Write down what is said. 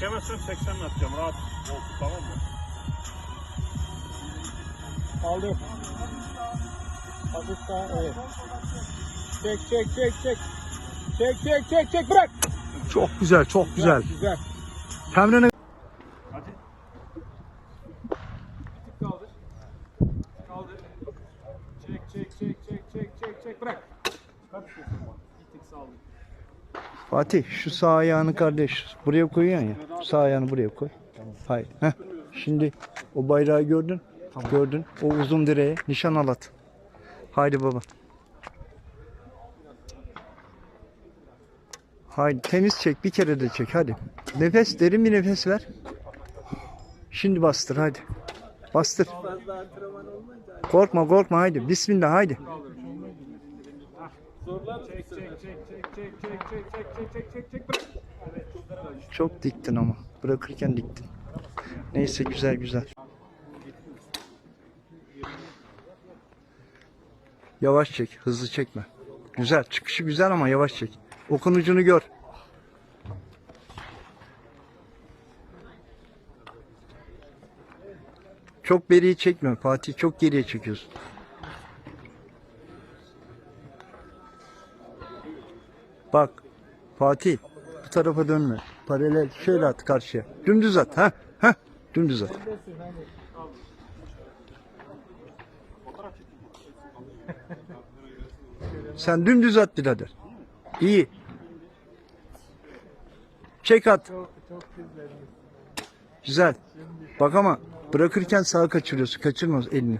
Çekemezsen 80 atacağım rahat ol tamam mı? Aldı. Hafif daha evet. Çek çek çek çek. Çek çek çek çek bırak. Çok güzel, çok güzel. Güzel. Temrine Hadi. Kaldır. Kaldır. Çek çek çek çek çek çek çek bırak. Bak. Bir tık sağlık. Fatih şu sağ ayağını kardeş buraya koyuyorsun ya. Sağ ayağını buraya koy. Hayır. Heh. Şimdi o bayrağı gördün. Gördün. O uzun direğe nişan al at. Haydi baba. Haydi temiz çek bir kere de çek hadi. Nefes derin bir nefes ver. Şimdi bastır hadi. Bastır. Korkma korkma haydi. Bismillah haydi. Çek çek çek çek çek çek çek çek çek çek çek bırak. Evet çok güzel. Çok diktin ama. Bırakırken diktin. Neyse güzel güzel. Yavaş çek. Hızlı çekme. Güzel. Çıkışı güzel ama yavaş çek. Okun ucunu gör. Çok beriye çekme Fatih. Çok geriye çekiyorsun. Bak Fatih bu tarafa dönme. Paralel şöyle at karşıya. Dümdüz at. Ha? Ha? Dümdüz at. Sen dümdüz at birader. İyi. Çek at. Güzel. Bak ama bırakırken sağa kaçırıyorsun. Kaçırma elini.